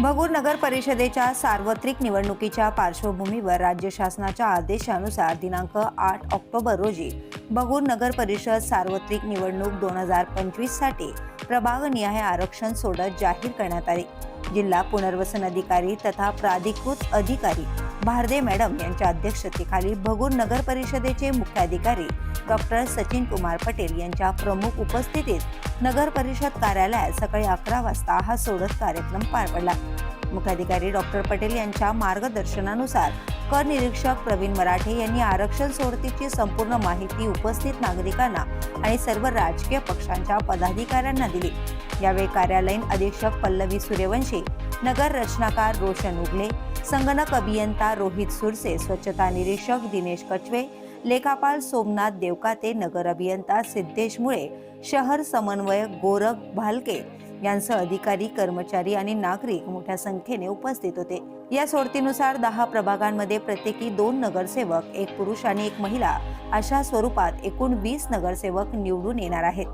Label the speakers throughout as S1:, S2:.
S1: भगूर नगर परिषदेच्या सार्वत्रिक निवडणुकीच्या पार्श्वभूमीवर राज्य शासनाच्या आदेशानुसार दिनांक आठ ऑक्टोबर रोजी भगूर नगर परिषद सार्वत्रिक निवडणूक दोन हजार पंचवीससाठी प्रभागनिहाय आरक्षण सोडत जाहीर करण्यात आले. जिल्हा पुनर्वसन अधिकारी तथा प्राधिकृत अधिकारी भारदे मॅडम यांच्या अध्यक्षतेखाली भगूर नगर परिषदेचे मुख्याधिकारी डॉक्टर सचिन कुमार पटेल यांच्या प्रमुख उपस्थितीत नगर परिषद कार्यालयात सकाळी अकरा वाजता हा सोडत कार्यक्रम पार पडला. मुख्याधिकारी डॉक्टर पटेल यांच्या मार्गदर्शनानुसार कर निरीक्षक प्रवीण मराठे यांनी आरक्षण सोडतीची संपूर्ण माहिती उपस्थित नागरिकांना आणि सर्व राजकीय पक्षांच्या पदाधिकाऱ्यांना दिली. यावेळी कार्यालयीन अधीक्षक पल्लवी सूर्यवंशी नगर रचनाकार रोशन उगले संगणक अभियंता रोहित सुरसे स्वच्छता निरीक्षक दिनेश कचवे लेखापाल सोमनाथ देवकाते नगर अभियंता सिद्धेश मुळे शहर समन्वयक गोरख भालके यांसह अधिकारी कर्मचारी आणि नागरिक मोठ्या संख्येने उपस्थित होते. या सोडतीनुसार दहा प्रभागांमध्ये प्रत्येकी दोन नगरसेवक एक पुरुष आणि एक महिला अशा स्वरूपात एकूण वीस नगरसेवक निवडून येणार आहेत.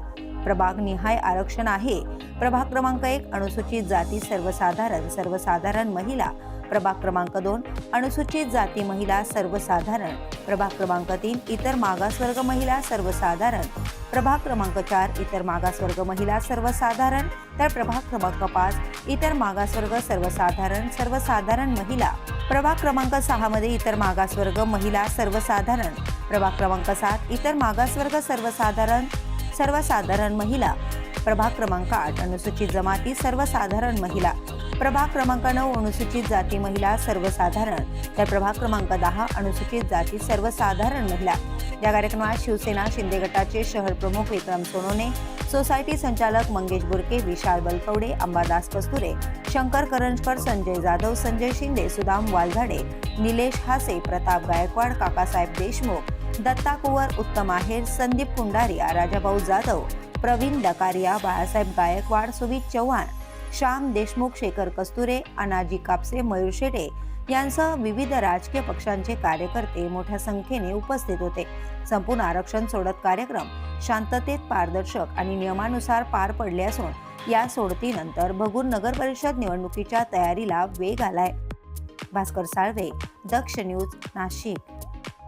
S1: प्रभाग निहाय आरक्षण आहे. प्रभाग क्रमांक एक अनुसूचित जाती सर्वसाधारण सर्वसाधारण महिला प्रभाग क्रमांक दोन अनुसूचित जाती महिला सर्वसाधारण. प्रभाग क्रमांक तीन इतर मागासवर्ग महिला सर्वसाधारण. प्रभाग क्रमांक चार इतर मागासवर्ग महिला सर्वसाधारण. तर प्रभाग क्रमांक पाच इतर मागासवर्ग सर्वसाधारण सर्वसाधारण महिला. प्रभाग क्रमांक सहा मध्ये इतर मागासवर्ग महिला सर्वसाधारण. प्रभाग क्रमांक सात इतर मागासवर्ग सर्वसाधारण सर्वसाधारण महिला. प्रभाग क्रमांक आठ अनुसूचित जमाती सर्वसाधारण महिला. प्रभाग क्रमांक नऊ अनुसूचित जाती महिला सर्वसाधारण. तर प्रभाग क्रमांक दहा अनुसूचित जाती सर्वसाधारण महिला. या कार्यक्रमात शिवसेना शिंदे गटाचे शहर प्रमुख विक्रम सोनोने सोसायटी संचालक मंगेश बुरके विशाल बलकवडे अंबादास कस्तुरे शंकर करंजकर संजय जाधव संजय शिंदे सुदाम वालझाडे निलेश हासे प्रताप गायकवाड काकासाहेब देशमुख दत्ता कुवर उत्तम आहेर संदीप कुंडारिया राजाभाऊ जाधव प्रवीण डकारिया बाळासाहेब गायकवाड सुमित चव्हाण श्याम देशमुख शेखर कस्तुरे अनाजी कापसे मयूर शेटे यांसह विविध राजकीय पक्षांचे कार्यकर्ते मोठ्या संख्येने उपस्थित होते. संपूर्ण आरक्षण सोडत कार्यक्रम शांततेत पारदर्शक आणि नियमानुसार पार पडले असून या सोडतीनंतर भगूर नगर परिषद निवडणुकीच्या तयारीला वेग आलाय. भास्कर साळवे दक्ष न्यूज नाशिक.